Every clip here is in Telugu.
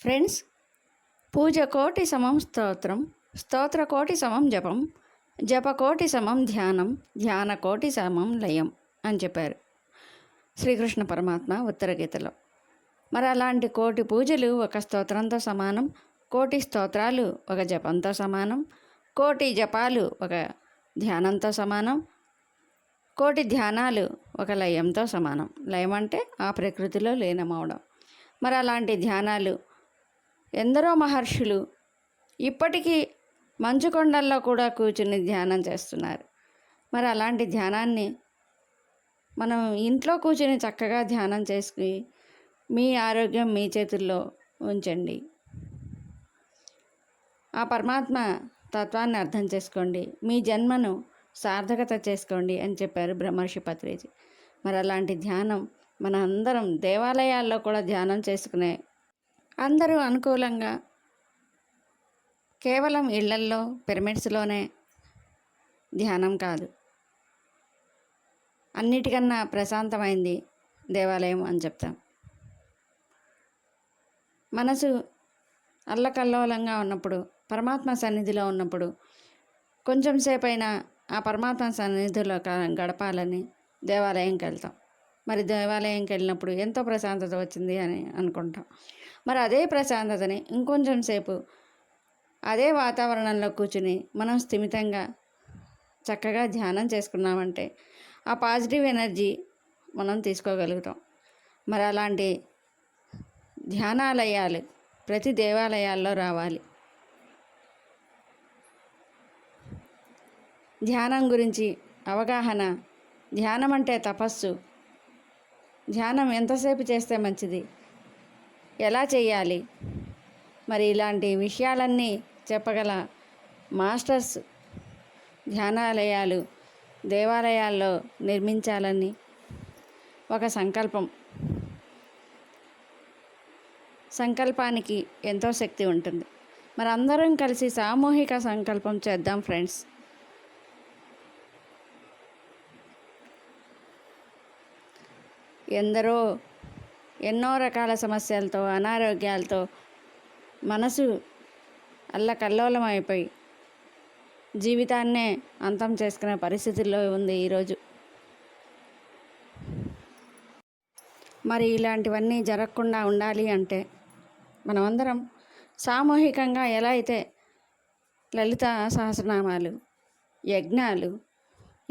ఫ్రెండ్స్ పూజ కోటి సమం స్తోత్రం స్తోత్ర కోటి సమం జపం జప కోటి సమం ధ్యానం ధ్యాన కోటి సమం లయం అని చెప్పారు శ్రీకృష్ణ పరమాత్మ ఉత్తర గీతలో. మరి అలాంటి కోటి పూజలు ఒక స్తోత్రంతో సమానం కోటి స్తోత్రాలు ఒక జపంతో సమానం కోటి జపాలు ఒక ధ్యానంతో సమానం కోటి ధ్యానాలు ఒక లయంతో సమానం. లయం అంటే ఆ ప్రకృతిలో లీనమవడం. మరి అలాంటి ధ్యానాలు ఎందరో మహర్షులు ఇప్పటికీ మంచుకొండల్లో కూడా కూర్చుని ధ్యానం చేస్తున్నారు. మరి అలాంటి ధ్యానాన్ని మనం ఇంట్లో కూర్చుని చక్కగా ధ్యానం చేసుకుని మీ ఆరోగ్యం మీ చేతుల్లో ఉంచండి. ఆ పరమాత్మ తత్వాన్ని అర్థం చేసుకోండి. మీ జన్మను సార్థకత చేసుకోండి అని చెప్పారు బ్రహ్మర్షి పత్రేజీ. మరి అలాంటి ధ్యానం మన అందరం దేవాలయాల్లో కూడా ధ్యానం చేసుకునే అందరూ అనుకూలంగా కేవలం ఇళ్ళల్లో పిరమిడ్స్లోనే ధ్యానం కాదు. అన్నిటికన్నా ప్రశాంతమైంది దేవాలయం అని చెప్తాం. మనసు అల్లకల్లోలంగా ఉన్నప్పుడు పరమాత్మ సన్నిధిలో ఉన్నప్పుడు కొంచెం సేపైనా ఆ పరమాత్మ సన్నిధిలో గడపాలని దేవాలయంకి వెళ్తాం. మరి దేవాలయంకి వెళ్ళినప్పుడు ఎంతో ప్రశాంతత వచ్చింది అని అనుకుంటాం. మరి అదే ప్రశాంతతని ఇంకొంచెం సేపు అదే వాతావరణంలో కూర్చుని మనం స్థిమితంగా చక్కగా ధ్యానం చేసుకున్నామంటే ఆ పాజిటివ్ ఎనర్జీ మనం తీసుకోగలుగుతాం. మరి అలాంటి ధ్యానాలయాలు ప్రతి దేవాలయాల్లో రావాలి. ధ్యానం గురించి అవగాహన ధ్యానం అంటే తపస్సు ధ్యానం ఎంతసేపు చేస్తే మంచిది? ఎలా చేయాలి? మరి ఇలాంటి విషయాలన్నీ చెప్పగల మాస్టర్స్ ధ్యానాలయాలు దేవాలయాల్లో నిర్మించాలని ఒక సంకల్పం. సంకల్పానికి ఎంతో శక్తి ఉంటుంది. మరి అందరం కలిసి సామూహిక సంకల్పం చేద్దాం ఫ్రెండ్స్. ఎందరో ఎన్నో రకాల సమస్యలతో అనారోగ్యాలతో మనసు అల్లకల్లోలం అయిపోయి జీవితాన్నే అంతం చేసుకునే పరిస్థితుల్లో ఉంది ఈరోజు. మరి ఇలాంటివన్నీ జరగకుండా ఉండాలి అంటే మనమందరం సామూహికంగా ఎలా అయితే లలిత సహస్రనామాలు యజ్ఞాలు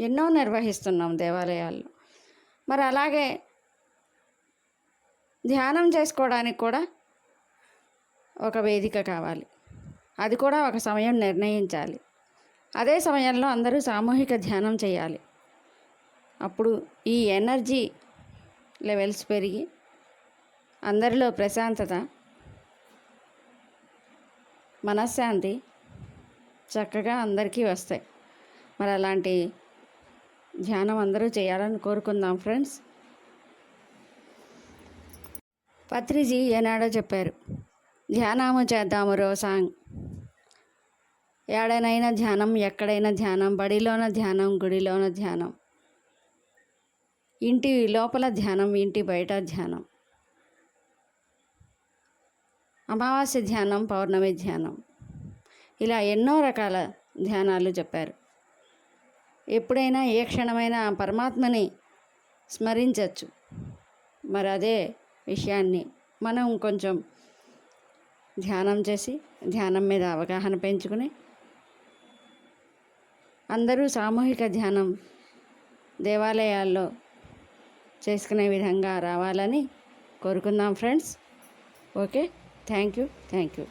ఎన్నో నిర్వహిస్తున్నాం దేవాలయాల్లో. మరి అలాగే ధ్యానం చేసుకోవడానికి కూడా ఒక వేదిక కావాలి. అది కూడా ఒక సమయం నిర్ణయించాలి. అదే సమయంలో అందరూ సామూహిక ధ్యానం చేయాలి. అప్పుడు ఈ ఎనర్జీ లెవెల్స్ పెరిగి అందరిలో ప్రశాంతత మనశ్శాంతి చక్కగా అందరికీ వస్తాయి. మరి అలాంటి ధ్యానం అందరూ చేయాలని కోరుకుందాం ఫ్రెండ్స్. పత్రిజీ ఏనాడో చెప్పారు. ధ్యానము చేద్దాము రోసాంగ్ ఏడనైనా ధ్యానం ఎక్కడైనా ధ్యానం బడిలోన ధ్యానం గుడిలోన ధ్యానం. ఇంటి లోపల ధ్యానం ఇంటి బయట ధ్యానం. అమావాస్య ధ్యానం పౌర్ణమి ధ్యానం. ఇలా ఎన్నో రకాల ధ్యానాలు చెప్పారు. ఎప్పుడైనా ఏ క్షణమైనా పరమాత్మని స్మరించవచ్చు మరి అదే విషయాన్ని మనం కొంచెం ధ్యానం చేసి ధ్యానం మీద అవగాహన పెంచుకుని అందరూ సామూహిక ధ్యానం దేవాలయాల్లో చేసుకునే విధంగా రావాలని కోరుకుందాం friends. Okay thank you thank you.